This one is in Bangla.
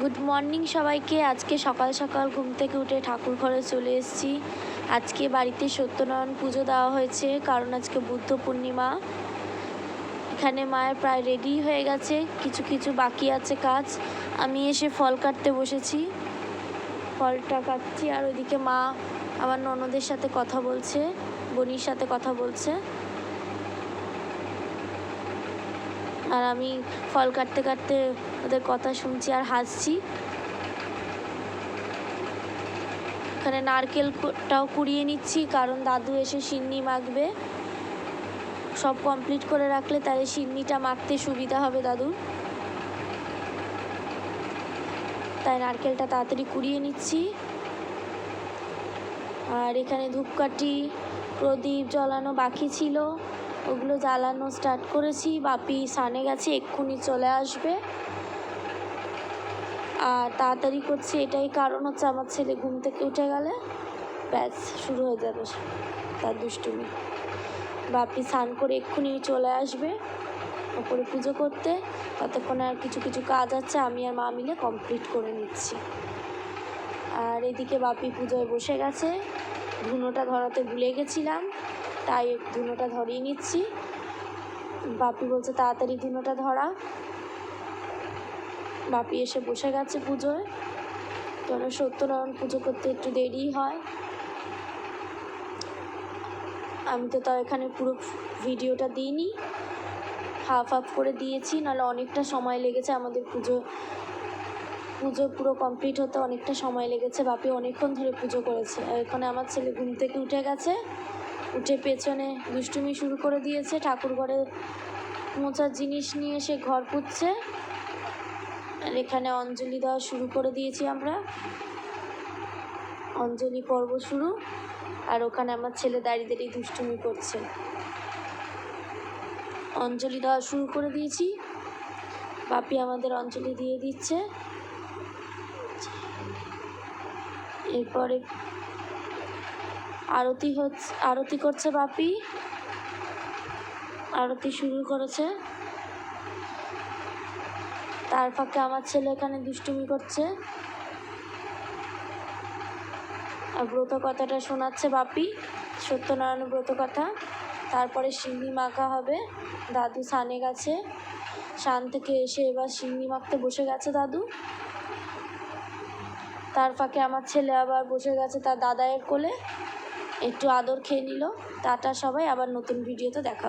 গুড মর্নিং সবাইকে। আজকে সকাল সকাল ঘুম থেকে উঠে ঠাকুর ঘরে চলে এসেছি। আজকে বাড়িতে সত্যনারায়ণ পুজো দেওয়া হয়েছে, কারণ আজকে বুদ্ধ পূর্ণিমা। এখানে মায়ের প্রায় রেডি হয়ে গেছে, কিছু কিছু বাকি আছে কাজ। আমি এসে ফল কাটতে বসেছি। ফলটা কাটছি আর ওইদিকে মা আমার ননদের সাথে কথা বলছে, বনির সাথে কথা বলছে। আর আমি ফল কাটতে কাটতে ওদের কথা শুনছি আর হাসছি। এখানে নারকেলটাও কুড়িয়ে নিচ্ছি, কারণ দাদু এসে সিন্নি মাখবে। সব কমপ্লিট করে রাখলে তাহলে সিন্নিটা মাখতে সুবিধা হবে দাদুর তাই নারকেলটা তাড়াতাড়ি কুড়িয়ে নিচ্ছি। আর এখানে ধূপকাঠি, প্রদীপ জ্বালানো বাকি ছিল। ওগুলো জ্বালানো স্টার্ট করেছি। বাপি সানে গেছে, এক্ষুনি চলে আসবে। আর তাড়াতাড়ি করছি, এটাই কারণ হচ্ছে আমার ছেলে ঘুম থেকে উঠে গেলে ব্যাস, শুরু হয়ে যাবে তার দুষ্টুমি। বাপি স্নান করে এক্ষুনি চলে আসবে ওপরে পুজো করতে। ততক্ষণে আর কিছু কিছু কাজ আছে, আমি আর মা মিলে কমপ্লিট করে নিচ্ছি। আর এদিকে বাপি পুজোয় বসে গেছে। ধুনোটা ধরাতে ভুলে গেছিলাম, তাই ধুনোটা ধরিয়ে নিচ্ছি। বাপি বলছে, তাড়াতাড়ি ধুনোটা ধরা। বাপি এসে বসে গেছে পুজোয়। কেন, সত্যনারায়ণ পুজো করতে একটু দেরি হয়। আমি তো তাও এখানে পুরো ভিডিওটা দিইনি। হাফ হাফ করে দিয়েছি, নাহলে অনেকটা সময় লেগেছে আমাদের পুজো পুজো পুরো কমপ্লিট হতে অনেকটা সময় লেগেছে, বাপি অনেকক্ষণ ধরে পুজো করেছে। এখানে আমার ছেলে ঘুম থেকে উঠে গেছে, উঠে পেছনে দুষ্টুমি শুরু করে দিয়েছে, ঠাকুর ঘরে মোচার জিনিস নিয়ে সে ঘর পুচ্ছে আর এখানে অঞ্জলি দেওয়া শুরু করে দিয়েছি আমরা। অঞ্জলি পর্ব শুরু, আর ওখানে আমার ছেলে দাঁড়িয়ে দাঁড়িয়ে দুষ্টুমি করছে। অঞ্জলি দেওয়া শুরু করে দিয়েছি। বাপি আমাদের অঞ্জলি দিয়ে দিচ্ছে। এরপরে আরতি হচ্ছে, আরতি করছে বাপি। আরতি শুরু করেছে। তার ফাঁকে আমার ছেলে এখানে দুষ্টুমি করছে। আর ব্রত কথাটা শোনাচ্ছে বাপি। সত্যনারায়ণ ব্রত কথা। তারপরে সিন্নি মাখা হবে। দাদু সানে গেছে। সান থেকে এসে এবার সিন্নি মাখতে বসে গেছে দাদু। তার ফাঁকে আমার ছেলে আবার বসে গেছে তার দাদায়ের কোলে। একটু আদর খেয়ে নিল। টাটা সবাই, আবার নতুন ভিডিওতে দেখা